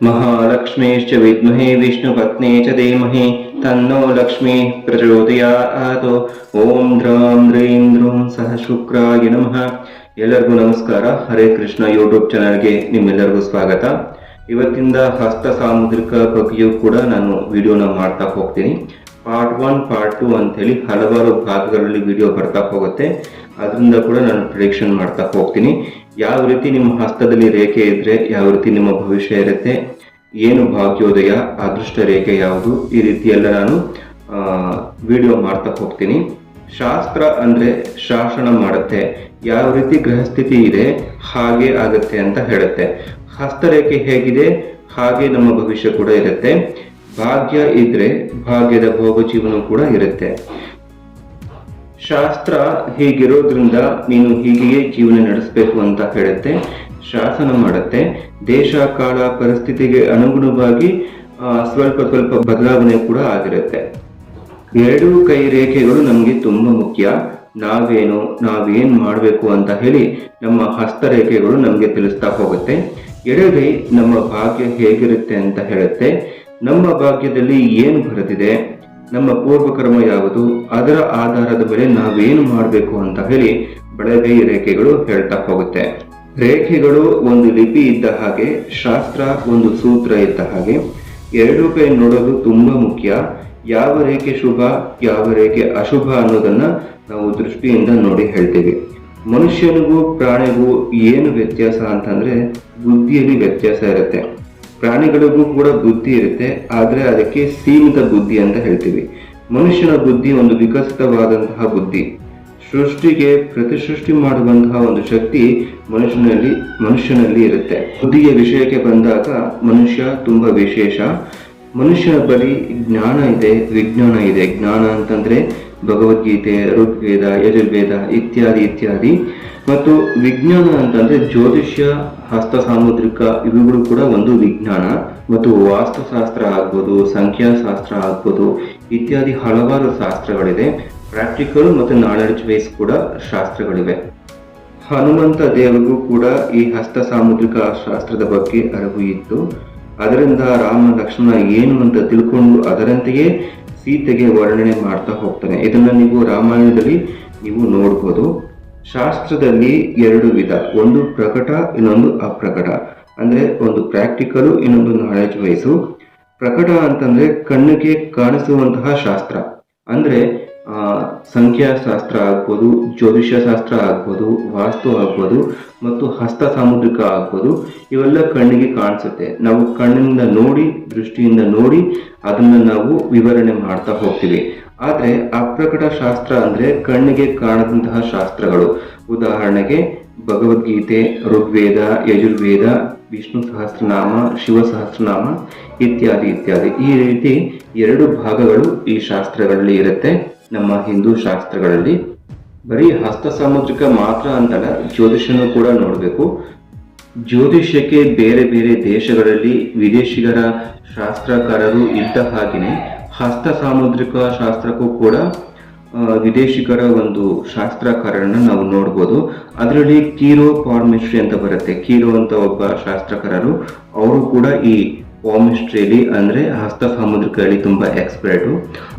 महालक्ष्मीश्च विद्महे विष्णुपत्ने च धीमहि तन्नो लक्ष्मी ಪ್ರಚೋದಯಾತ್ ಓಂ ದ್ರಾಂ ದ್ರೀಂ ದ್ರೂಂ ಸಹ ಶುಕ್ರಾಯ ನಮಃ ಎಲ್ಲರಿಗೂ ನಮಸ್ಕಾರ ಹರೇ ಕೃಷ್ಣ ಯೂಟ್ಯೂಬ್ ಚಾನಲ್ಗೆ ನಿಮ್ಮೆಲ್ಲರಿಗೂ ಸ್ವಾಗತ ಇವತ್ತಿಂದ ಹಸ್ತ ಸಾಮುದ್ರಿಕ ಬಗ್ಗೆಯೂ ಕೂಡ ನಾನು ವಿಡಿಯೋನ ಮಾಡ್ತಾ ಹೋಗ್ತೀನಿ ಪಾರ್ಟ್ ಒನ್ ಪಾರ್ಟ್ ಟು ಅಂತೇಳಿ ಹಲವಾರು ಭಾಗಗಳಲ್ಲಿ ವಿಡಿಯೋ ಬರ್ತಾ ಹೋಗುತ್ತೆ. ಅದರಿಂದ ಕೂಡ ನಾನು ಪ್ರಿಡಿಕ್ಷನ್ ಮಾಡ್ತಾ ಹೋಗ್ತೀನಿ. ಯಾವ ರೀತಿ ನಿಮ್ಮ ಹಸ್ತದಲ್ಲಿ ರೇಖೆ ಇದ್ರೆ, ಯಾವ ರೀತಿ ನಿಮ್ಮ ಭವಿಷ್ಯ ಇರುತ್ತೆ, ಏನು ಭಾಗ್ಯೋದಯ, ಅದೃಷ್ಟ ರೇಖೆ ಯಾವುದು, ಈ ರೀತಿ ಎಲ್ಲ ನಾನು ವಿಡಿಯೋ ಮಾಡ್ತಾ ಹೋಗ್ತೀನಿ. ಶಾಸ್ತ್ರ ಅಂದ್ರೆ ಶಾಸನ ಮಾಡುತ್ತೆ. ಯಾವ ರೀತಿ ಗ್ರಹಸ್ಥಿತಿ ಇದೆ, ಹಾಗೆ ಆಗುತ್ತೆ ಅಂತ ಹೇಳುತ್ತೆ. ಹಸ್ತರೇಖೆ ಹೇಗಿದೆ, ಹಾಗೆ ನಮ್ಮ ಭವಿಷ್ಯ ಕೂಡ ಇರುತ್ತೆ. ಭಾಗ್ಯ ಇದ್ರೆ ಭಾಗ್ಯದ ಭೋಗ ಜೀವನ ಕೂಡ ಇರುತ್ತೆ. ಶಾಸ್ತ್ರ ಹೀಗಿರೋದ್ರಿಂದ ನೀನು ಹೀಗೆಯೇ ಜೀವನ ನಡೆಸಬೇಕು ಅಂತ ಹೇಳುತ್ತೆ, ಶಾಸನ ಮಾಡುತ್ತೆ. ದೇಶ, ಕಾಲ, ಪರಿಸ್ಥಿತಿಗೆ ಅನುಗುಣವಾಗಿ ಸ್ವಲ್ಪ ಸ್ವಲ್ಪ ಬದಲಾವಣೆ ಕೂಡ ಆಗಿರುತ್ತೆ. ಎರಡೂ ಕೈ ರೇಖೆಗಳು ನಮಗೆ ತುಂಬಾ ಮುಖ್ಯ. ನಾವೇನು, ನಾವೇನ್ ಮಾಡಬೇಕು ಅಂತ ಹೇಳಿ ನಮ್ಮ ಹಸ್ತರೇಖೆಗಳು ನಮಗೆ ತಿಳಿಸ್ತಾ ಹೋಗುತ್ತೆ. ಎಡಗೈ ನಮ್ಮ ಭಾಗ್ಯ ಹೇಗಿರುತ್ತೆ ಅಂತ ಹೇಳುತ್ತೆ. ನಮ್ಮ ಭಾಗ್ಯದಲ್ಲಿ ಏನು ಬರೆದಿದೆ? ನಮ್ಮ ಪೂರ್ವಕರ್ಮ ಯಾವುದು? ಅದರ ಆಧಾರದ ಮೇಲೆ ನಾವೇನು ಮಾಡಬೇಕು ಅಂತ ಹೇಳಿ ಬಲಗೈ ರೇಖೆಗಳು ಹೇಳ್ತಾ ಹೋಗುತ್ತೆ. ರೇಖೆಗಳು ಒಂದು ಲಿಪಿ ಇದ್ದ ಹಾಗೆ, ಶಾಸ್ತ್ರ ಒಂದು ಸೂತ್ರ ಇದ್ದ ಹಾಗೆ. ಎರಡೂ ಕೈ ನೋಡೋದು ತುಂಬಾ ಮುಖ್ಯ. ಯಾವ ರೇಖೆ ಶುಭ, ಯಾವ ರೇಖೆ ಅಶುಭ ಅನ್ನೋದನ್ನ ನಾವು ದೃಷ್ಟಿಯಿಂದ ನೋಡಿ ಹೇಳ್ತೀವಿ. ಮನುಷ್ಯನಿಗೂ ಪ್ರಾಣಿಗೂ ಏನು ವ್ಯತ್ಯಾಸ ಅಂತಂದ್ರೆ ಬುದ್ಧಿಯಲ್ಲಿ ವ್ಯತ್ಯಾಸ ಇರುತ್ತೆ. ಪ್ರಾಣಿಗಳಿಗೂ ಕೂಡ ಬುದ್ಧಿ ಇರುತ್ತೆ, ಆದರೆ ಅದಕ್ಕೆ ಸೀಮಿತ ಬುದ್ಧಿ ಅಂತ ಹೇಳ್ತೀವಿ. ಮನುಷ್ಯನ ಬುದ್ಧಿ ಒಂದು ವಿಕಸಿತವಾದಂತಹ ಬುದ್ಧಿ. ಸೃಷ್ಟಿಗೆ ಪ್ರತಿಸೃಷ್ಟಿ ಮಾಡುವಂತಹ ಒಂದು ಶಕ್ತಿ ಮನುಷ್ಯನಲ್ಲಿ ಮನುಷ್ಯನಲ್ಲಿ ಇರುತ್ತೆ. ಬುದ್ಧಿಯ ವಿಷಯಕ್ಕೆ ಬಂದಾಗ ಮನುಷ್ಯ ತುಂಬಾ ವಿಶೇಷ. ಮನುಷ್ಯನ ಬಳಿ ಜ್ಞಾನ ಇದೆ, ವಿಜ್ಞಾನ ಇದೆ. ಜ್ಞಾನ ಅಂತಂದ್ರೆ ಭಗವದ್ಗೀತೆ, ಋಗ್ವೇದ, ಯಜುರ್ವೇದ ಇತ್ಯಾದಿ ಇತ್ಯಾದಿ. ಮತ್ತು ವಿಜ್ಞಾನ ಅಂತಂದ್ರೆ ಜ್ಯೋತಿಷ್ಯ ಹಸ್ತ ಸಾಮುದ್ರಿಕ ಇವುಗಳು ಕೂಡ ಒಂದು ವಿಜ್ಞಾನ. ಮತ್ತು ವಾಸ್ತುಶಾಸ್ತ್ರ ಆಗ್ಬೋದು, ಸಂಖ್ಯಾಶಾಸ್ತ್ರ ಆಗ್ಬೋದು, ಇತ್ಯಾದಿ ಹಲವಾರು ಶಾಸ್ತ್ರಗಳಿದೆ ಪ್ರಾಕ್ಟಿಕಲ್ ಮತ್ತು ನಾಲೆಡ್ಜ್ ಬೇಸ್ ಕೂಡ ಶಾಸ್ತ್ರಗಳಿವೆ. ಹನುಮಂತ ದೇವರಿಗೂ ಕೂಡ ಈ ಹಸ್ತ ಸಾಮುದ್ರಿಕ ಶಾಸ್ತ್ರದ ಬಗ್ಗೆ ಅರಿವು ಇತ್ತು. ಅದರಿಂದ ರಾಮ ಲಕ್ಷ್ಮಣ ಏನು ಅಂತ ತಿಳ್ಕೊಂಡು ಅದರಂತೆಯೇ ಸೀತೆಗೆ ವರ್ಣನೆ ಮಾಡ್ತಾ ಹೋಗ್ತಾನೆ. ಇದನ್ನು ನೀವು ರಾಮಾಯಣದಲ್ಲಿ ನೀವು ನೋಡ್ಬೋದು. ಶಾಸ್ತ್ರದಲ್ಲಿ ಎರಡು ವಿಧ, ಒಂದು ಪ್ರಕಟ, ಇನ್ನೊಂದು ಅಪ್ರಕಟ. ಅಂದ್ರೆ ಒಂದು ಪ್ರಾಕ್ಟಿಕಲ್ ಇನ್ನೊಂದು ನಾಲೆಜ್ ವಯಸ್ಸು ಪ್ರಕಟ ಅಂತಂದ್ರೆ ಕಣ್ಣಿಗೆ ಕಾಣಿಸುವಂತಹ ಶಾಸ್ತ್ರ. ಅಂದ್ರೆ ಸಂಖ್ಯಾಶಾಸ್ತ್ರ ಆಗ್ಬೋದು ಜ್ಯೋತಿಷ್ಯ ಶಾಸ್ತ್ರ ಆಗ್ಬೋದು, ವಾಸ್ತು ಆಗ್ಬೋದು, ಮತ್ತು ಹಸ್ತ ಸಾಮುದ್ರಿಕ ಆಗ್ಬೋದು. ಇವೆಲ್ಲ ಕಣ್ಣಿಗೆ ಕಾಣಿಸುತ್ತೆ. ನಾವು ಕಣ್ಣಿನಿಂದ ನೋಡಿ, ದೃಷ್ಟಿಯಿಂದ ನೋಡಿ, ಅದನ್ನ ನಾವು ವಿವರಣೆ ಮಾಡ್ತಾ ಹೋಗ್ತೀವಿ. ಆದ್ರೆ ಅಪ್ರಕಟ ಶಾಸ್ತ್ರ ಅಂದ್ರೆ ಕಣ್ಣಿಗೆ ಕಾಣದಂತಹ ಶಾಸ್ತ್ರಗಳು. ಉದಾಹರಣೆಗೆ ಭಗವದ್ಗೀತೆ, ಋಗ್ವೇದ, ಯಜುರ್ವೇದ, ವಿಷ್ಣು ಸಹಸ್ರನಾಮ, ಶಿವ ಸಹಸ್ರನಾಮ ಇತ್ಯಾದಿ ಇತ್ಯಾದಿ. ಈ ರೀತಿ ಎರಡು ಭಾಗಗಳು ಈ ಶಾಸ್ತ್ರಗಳಲ್ಲಿ ಇರುತ್ತೆ. ನಮ್ಮ ಹಿಂದೂ ಶಾಸ್ತ್ರಗಳಲ್ಲಿ. ಬರೀ ಹಸ್ತ ಸಾಮುದ್ರಿಕ ಮಾತ್ರ ಅಂತಲ್ಲ ಜ್ಯೋತಿಷನು ಕೂಡ ನೋಡಬೇಕು. ಜ್ಯೋತಿಷ್ಯಕ್ಕೆ ಬೇರೆ ಬೇರೆ ದೇಶಗಳಲ್ಲಿ ವಿದೇಶಿಗರ ಶಾಸ್ತ್ರಕಾರರು ಇದ್ದ ಹಾಗೆಯೇ ಹಸ್ತ ಸಾಮುದ್ರಿಕ ಶಾಸ್ತ್ರಕ್ಕೂ ಕೂಡ ವಿದೇಶಿಗರ ಒಂದು ಶಾಸ್ತ್ರಕಾರರನ್ನ ನಾವು ನೋಡ್ಬೋದು. ಅದರಲ್ಲಿ ಕೀರೋ ಪಾರ್ಮಿಸ್ಟ್ರಿ ಅಂತ ಬರುತ್ತೆ. ಕೀರೋ ಅಂತ ಒಬ್ಬ ಶಾಸ್ತ್ರಕಾರರು, ಅವರು ಕೂಡ ಈ ಪಾಮಿಸ್ಟ್ರಿಯಲ್ಲಿ ಅಂದ್ರೆ ಹಸ್ತ ಸಾಮುದ್ರಿಕಲ್ಲಿ ತುಂಬಾ ಎಕ್ಸ್ಪರ್ಟು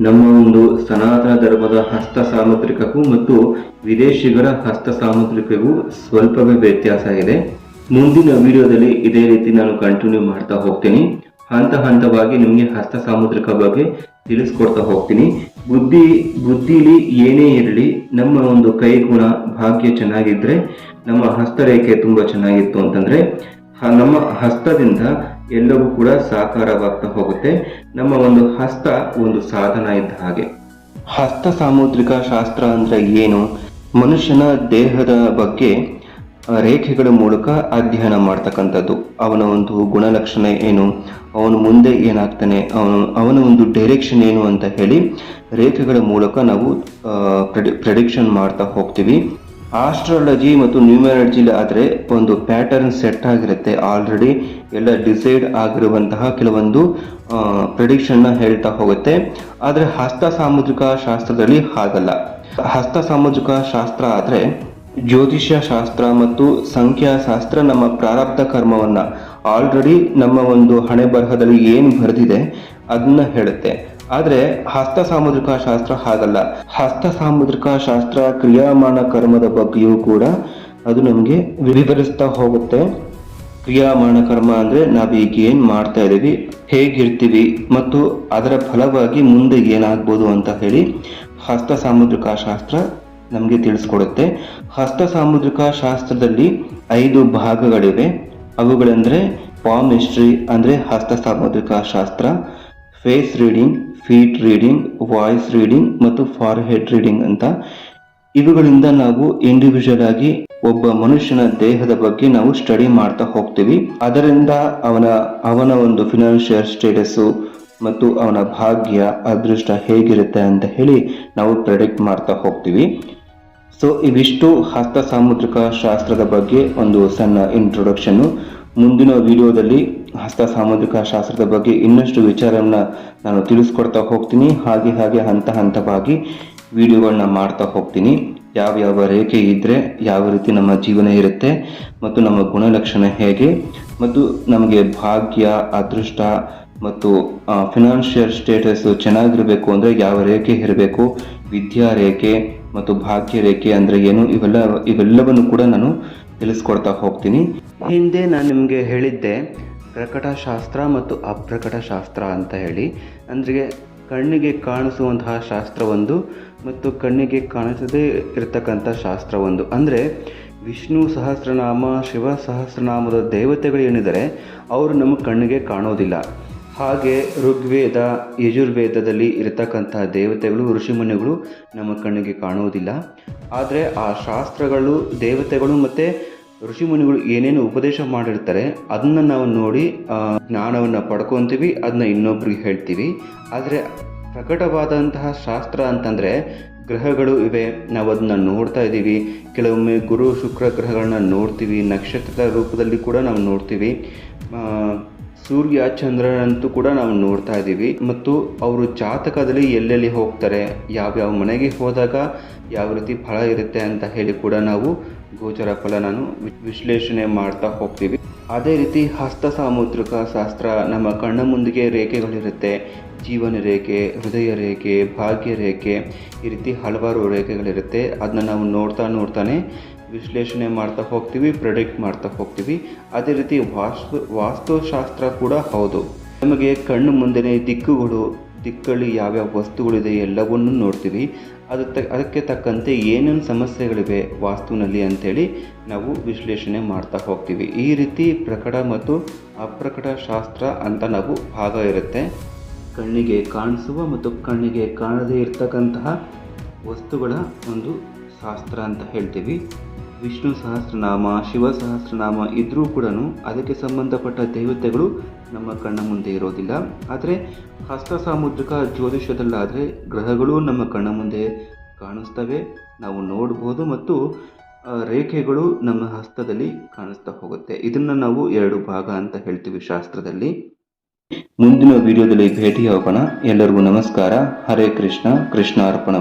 ನಮ್ಮ ಒಂದು ಸನಾತನ ಧರ್ಮದ ಹಸ್ತ ಸಾಮುದ್ರಿಕಕ್ಕೂ ಮತ್ತು ವಿದೇಶಿಗರ ಹಸ್ತ ಸಾಮುದ್ರಿಕಗೂ ಸ್ವಲ್ಪವೇ ವ್ಯತ್ಯಾಸ ಇದೆ. ಮುಂದಿನ ವಿಡಿಯೋದಲ್ಲಿ ಇದೇ ರೀತಿ ನಾನು ಕಂಟಿನ್ಯೂ ಮಾಡ್ತಾ ಹೋಗ್ತೀನಿ. ಹಂತ ಹಂತವಾಗಿ ನಿಮಗೆ ಹಸ್ತ ಸಾಮುದ್ರಿಕ ಬಗ್ಗೆ ತಿಳಿಸ್ಕೊಡ್ತಾ ಹೋಗ್ತೀನಿ. ಬುದ್ಧಿ, ಬುದ್ಧಿಲಿ ಏನೇ ಇರಲಿ, ನಮ್ಮ ಒಂದು ಕೈಗುಣ, ಭಾಗ್ಯ ಚೆನ್ನಾಗಿದ್ರೆ ನಮ್ಮ ಹಸ್ತರೇಖೆ ತುಂಬಾ ಚೆನ್ನಾಗಿತ್ತು ಅಂತಂದ್ರೆ ನಮ್ಮ ಹಸ್ತದಿಂದ ಎಲ್ಲವೂ ಕೂಡ ಸಾಕಾರವಾಗ್ತಾ ಹೋಗುತ್ತೆ. ನಮ್ಮ ಒಂದು ಹಸ್ತ ಒಂದು ಸಾಧನ ಇದ್ದ ಹಾಗೆ. ಹಸ್ತ ಸಾಮುದ್ರಿಕ ಶಾಸ್ತ್ರ ಅಂದ್ರೆ ಏನು? ಮನುಷ್ಯನ ದೇಹದ ಬಗ್ಗೆ ರೇಖೆಗಳ ಮೂಲಕ ಅಧ್ಯಯನ ಮಾಡ್ತಕ್ಕಂಥದ್ದು. ಅವನ ಒಂದು ಗುಣಲಕ್ಷಣ ಏನು? ಅವನು ಮುಂದೆ ಏನಾಗ್ತಾನೆ? ಅವನು, ಅವನ ಒಂದು ಡೈರೆಕ್ಷನ್ ಏನು ಅಂತ ಹೇಳಿ ರೇಖೆಗಳ ಮೂಲಕ ನಾವು ಪ್ರೆಡಿಕ್ಷನ್ ಮಾಡ್ತಾ ಹೋಗ್ತೀವಿ. ಆಸ್ಟ್ರಾಲಜಿ ಮತ್ತು ನ್ಯೂಮರಾಲಜಿಲಿ ಆದರೆ ಒಂದು ಪ್ಯಾಟರ್ನ್ ಸೆಟ್ ಆಗಿರುತ್ತೆ. ಆಲ್ರೆಡಿ ಎಲ್ಲ ಡಿಸೈಡ್ ಆಗಿರುವಂತಹ ಕೆಲವೊಂದು ಪ್ರೆಡಿಕ್ಷನ್ನ ಹೇಳ್ತಾ ಹೋಗುತ್ತೆ. ಆದರೆ ಹಸ್ತ ಸಾಮುದ್ರಿಕ ಶಾಸ್ತ್ರದಲ್ಲಿ ಹಾಗಲ್ಲ. ಹಸ್ತ ಸಾಮಾಜಿಕ ಶಾಸ್ತ್ರ ಆದ್ರೆ ಜ್ಯೋತಿಷ್ಯ ಶಾಸ್ತ್ರ ಮತ್ತು ಸಂಖ್ಯಾಶಾಸ್ತ್ರ ನಮ್ಮ ಪ್ರಾರಬ್ಧ ಕರ್ಮವನ್ನ. ಆಲ್ರೆಡಿ ನಮ್ಮ ಒಂದು ಹಣೆ ಬರಹದಲ್ಲಿ ಏನು ಬರೆದಿದೆ ಅದನ್ನ ಹೇಳುತ್ತೆ. ಆದರೆ ಹಸ್ತ ಸಾಮುದ್ರಿಕ ಶಾಸ್ತ್ರ ಹಾಗಲ್ಲ. ಹಸ್ತ ಸಾಮುದ್ರಿಕ ಶಾಸ್ತ್ರ ಕ್ರಿಯಾಮಾನ ಕರ್ಮದ ಬಗ್ಗೆಯೂ ಕೂಡ ಅದು ನಮಗೆ ವಿವರಿಸ್ತಾ ಹೋಗುತ್ತೆ. ಕ್ರಿಯಾಮಾನ ಕರ್ಮ ಅಂದ್ರೆ ನಾವೀಗ ಏನ್ ಮಾಡ್ತಾ ಇದ್ದೀವಿ ಹೇಗಿರ್ತೀವಿ ಮತ್ತು ಅದರ ಫಲವಾಗಿ ಮುಂದೆ ಏನಾಗ್ಬೋದು ಅಂತ ಹೇಳಿ ಹಸ್ತ ಸಾಮುದ್ರಿಕ ಶಾಸ್ತ್ರ ನಮಗೆ ತಿಳಿಸ್ಕೊಡುತ್ತೆ. ಹಸ್ತ ಸಾಮುದ್ರಿಕ ಶಾಸ್ತ್ರದಲ್ಲಿ ಐದು ಭಾಗಗಳಿವೆ. ಅವುಗಳೆಂದರೆ ಪಾಮ್ ಹಿಸ್ಟ್ರಿ ಅಂದರೆ ಹಸ್ತ ಸಾಮುದ್ರಿಕ ಶಾಸ್ತ್ರ face reading feet reading voice reading ಮತ್ತು ಫಾರ್ ಹೆಡ್ ರೀಡಿಂಗ್ ಅಂತ. ಇವುಗಳಿಂದ ನಾವು ಇಂಡಿವಿಜುವಲ್ ಆಗಿ ಒಬ್ಬ ಮನುಷ್ಯನ ದೇಹದ ಬಗ್ಗೆ ನಾವು ಸ್ಟಡಿ ಮಾಡ್ತಾ ಹೋಗ್ತೀವಿ. ಅದರಿಂದ ಅವನ ಅವನ ಒಂದು ಫಿನಾನ್ಷಿಯಲ್ ಸ್ಟೇಟಸ್ಸು ಮತ್ತು ಅವನ ಭಾಗ್ಯ, ಅದೃಷ್ಟ ಹೇಗಿರುತ್ತೆ ಅಂತ ಹೇಳಿ ನಾವು ಪ್ರೆಡಿಕ್ಟ್ ಮಾಡ್ತಾ ಹೋಗ್ತೀವಿ. ಸೊ ಇವಿಷ್ಟು ಹಸ್ತ ಸಾಮುದ್ರಿಕ ಶಾಸ್ತ್ರದ ಬಗ್ಗೆ ಒಂದು ಸಣ್ಣ ಇಂಟ್ರೊಡಕ್ಷನ್ನು ಮುಂದಿನ ವಿಡಿಯೋದಲ್ಲಿ ಹಸ್ತ ಸಾಮುದ್ರಿಕ ಶಾಸ್ತ್ರದ ಬಗ್ಗೆ ಇನ್ನಷ್ಟು ವಿಚಾರವನ್ನ ನಾನು ತಿಳಿಸ್ಕೊಡ್ತಾ ಹೋಗ್ತೀನಿ. ಹಾಗೆ ಹಾಗೆ, ಹಂತ, ಹಂತವಾಗಿ ವಿಡಿಯೋಗಳನ್ನ ಮಾಡ್ತಾ ಹೋಗ್ತೀನಿ. ಯಾವ ಯಾವ ರೇಖೆ ಇದ್ರೆ ಯಾವ ರೀತಿ ನಮ್ಮ ಜೀವನ ಇರುತ್ತೆ ಮತ್ತು ನಮ್ಮ ಗುಣಲಕ್ಷಣ ಹೇಗೆ ಮತ್ತು ನಮಗೆ ಭಾಗ್ಯ, ಅದೃಷ್ಟ ಮತ್ತು ಫಿನಾನ್ಷಿಯಲ್ ಸ್ಟೇಟಸ್ ಚೆನ್ನಾಗಿರಬೇಕು ಅಂದರೆ ಯಾವ ರೇಖೆ ಇರಬೇಕು, ವಿದ್ಯಾ ರೇಖೆ ಮತ್ತು ಭಾಗ್ಯ ರೇಖೆ ಅಂದರೆ ಏನು? ಇವೆಲ್ಲ ಇವೆಲ್ಲವನ್ನು ಕೂಡ ನಾನು ತಿಳಿಸ್ಕೊಡ್ತಾ ಹೋಗ್ತೀನಿ. ಹಿಂದೆ ನಾನು ನಿಮಗೆ ಹೇಳಿದ್ದೆ ಪ್ರಕಟ ಶಾಸ್ತ್ರ ಮತ್ತು ಅಪ್ರಕಟ ಶಾಸ್ತ್ರ ಅಂತ ಹೇಳಿ. ಅಂದರೆ ಕಣ್ಣಿಗೆ ಕಾಣಿಸುವಂತಹ ಶಾಸ್ತ್ರ ಒಂದು ಮತ್ತು ಕಣ್ಣಿಗೆ ಕಾಣಿಸದೇ ಇರತಕ್ಕಂಥ ಶಾಸ್ತ್ರ ಒಂದು ಅಂದರೆ ವಿಷ್ಣು ಸಹಸ್ರನಾಮ, ಶಿವ ಸಹಸ್ರನಾಮದ ದೇವತೆಗಳು ಏನಿದ್ದಾರೆ ಅವರು ನಮ್ಮ ಕಣ್ಣಿಗೆ ಕಾಣೋದಿಲ್ಲ. ಹಾಗೆ ಋಗ್ವೇದ, ಯಜುರ್ವೇದದಲ್ಲಿ ಇರತಕ್ಕಂಥ ದೇವತೆಗಳು, ಋಷಿಮುನಿಗಳು ನಮ್ಮ ಕಣ್ಣಿಗೆ ಕಾಣುವುದಿಲ್ಲ. ಆದರೆ ಆ ಶಾಸ್ತ್ರಗಳು, ದೇವತೆಗಳು ಮತ್ತು ಋಷಿಮುನಿಗಳು ಏನೇನು ಉಪದೇಶ ಮಾಡಿರ್ತಾರೆ, ಅದನ್ನ ನಾವು ನೋಡಿ ಜ್ಞಾನವನ್ನು ಪಡ್ಕೊತೀವಿ, ಅದನ್ನ ಇನ್ನೊಬ್ರಿಗೆ ಹೇಳ್ತೀವಿ. ಆದರೆ ಪ್ರಕಟವಾದಂತಹ ಶಾಸ್ತ್ರ ಅಂತಂದರೆ ಗ್ರಹಗಳು ಇವೆ, ನಾವು ಅದನ್ನ ನೋಡ್ತಾ ಇದ್ದೀವಿ. ಕೆಲವೊಮ್ಮೆ ಗುರು, ಶುಕ್ರ ಗ್ರಹಗಳನ್ನ ನೋಡ್ತೀವಿ, ನಕ್ಷತ್ರದ ರೂಪದಲ್ಲಿ ಕೂಡ ನಾವು ನೋಡ್ತೀವಿ. ಸೂರ್ಯ ಚಂದ್ರನಂತೂ ಕೂಡ ನಾವು ನೋಡ್ತಾ ಇದ್ದೀವಿ. ಮತ್ತು ಅವರು ಜಾತಕದಲ್ಲಿ ಎಲ್ಲೆಲ್ಲಿ ಹೋಗ್ತಾರೆ, ಯಾವ್ಯಾವ ಮನೆಗೆ ಹೋದಾಗ ಯಾವ ರೀತಿ ಫಲ ಇರುತ್ತೆ ಅಂತ ಹೇಳಿ ಕೂಡ ನಾವು ಗೋಚರ ಫಲ ನಾನು ವಿ- ವಿಶ್ಲೇಷಣೆ ಮಾಡ್ತಾ ಹೋಗ್ತೀವಿ. ಅದೇ ರೀತಿ ಹಸ್ತ ಸಾಮುದ್ರಿಕ ಶಾಸ್ತ್ರ ನಮ್ಮ ಕಣ್ಣ ಮುಂದಿಗೆ ರೇಖೆಗಳಿರುತ್ತೆ. ಜೀವನ ರೇಖೆ, ಹೃದಯ ರೇಖೆ, ಭಾಗ್ಯ ರೇಖೆ ಈ ರೀತಿ ಹಲವಾರು ರೇಖೆಗಳಿರುತ್ತೆ. ಅದನ್ನ ನಾವು ನೋಡ್ತಾ ನೋಡ್ತಾನೆ ವಿಶ್ಲೇಷಣೆ ಮಾಡ್ತಾ ಹೋಗ್ತೀವಿ ಪ್ರೆಡಿಕ್ಟ್ ಮಾಡ್ತಾ ಹೋಗ್ತೀವಿ. ಅದೇ ರೀತಿ ವಾಸ್ತು, ವಾಸ್ತುಶಾಸ್ತ್ರ ಕೂಡ ಹೌದು. ನಮಗೆ ಕಣ್ಣು ಮುಂದೆನೇ ದಿಕ್ಕುಗಳು, ದಿಕ್ಕಲ್ಲಿ ಯಾವ್ಯಾವ ವಸ್ತುಗಳಿದೆ ಎಲ್ಲವನ್ನೂ ನೋಡ್ತೀವಿ. ಅದು ತ, ಅದಕ್ಕೆ ತಕ್ಕಂತೆ ಏನೇನು ಸಮಸ್ಯೆಗಳಿವೆ ವಾಸ್ತುವಿನಲ್ಲಿ ಅಂಥೇಳಿ ನಾವು ವಿಶ್ಲೇಷಣೆ ಮಾಡ್ತಾ ಹೋಗ್ತೀವಿ. ಈ ರೀತಿ ಪ್ರಕಟ ಮತ್ತು ಅಪ್ರಕಟ ಶಾಸ್ತ್ರ ಅಂತ ನಾವು ಭಾಗ ಇರುತ್ತೆ. ಕಣ್ಣಿಗೆ ಕಾಣಿಸುವ ಮತ್ತು ಕಣ್ಣಿಗೆ ಕಾಣದೇ ಇರತಕ್ಕಂತಹ ವಸ್ತುಗಳ ಒಂದು ಶಾಸ್ತ್ರ ಅಂತ ಹೇಳ್ತೀವಿ. ವಿಷ್ಣು ಸಹಸ್ರನಾಮ, ಶಿವ ಸಹಸ್ರನಾಮ ಇದ್ದರೂ ಕೂಡ ಅದಕ್ಕೆ ಸಂಬಂಧಪಟ್ಟ ದೇವತೆಗಳು ನಮ್ಮ ಕಣ್ಣ ಮುಂದೆ ಇರೋದಿಲ್ಲ. ಆದರೆ ಹಸ್ತ ಸಾಮುದ್ರಿಕ ಜ್ಯೋತಿಷ್ಯದಲ್ಲಾದರೆ ಗ್ರಹಗಳು ನಮ್ಮ ಕಣ್ಣ ಮುಂದೆ ಕಾಣಿಸ್ತವೆ. ನಾವು ನೋಡ್ಬೋದು ಮತ್ತು ರೇಖೆಗಳು ನಮ್ಮ ಹಸ್ತದಲ್ಲಿ ಕಾಣಿಸ್ತಾ ಹೋಗುತ್ತೆ. ಇದನ್ನು ನಾವು ಎರಡು ಭಾಗ ಅಂತ ಹೇಳ್ತೀವಿ ಶಾಸ್ತ್ರದಲ್ಲಿ. ಮುಂದಿನ ವಿಡಿಯೋದಲ್ಲಿ ಭೇಟಿಯಾಗೋಣ. ಎಲ್ಲರಿಗೂ ನಮಸ್ಕಾರ. ಹರೇ ಕೃಷ್ಣ. ಕೃಷ್ಣ ಅರ್ಪಣ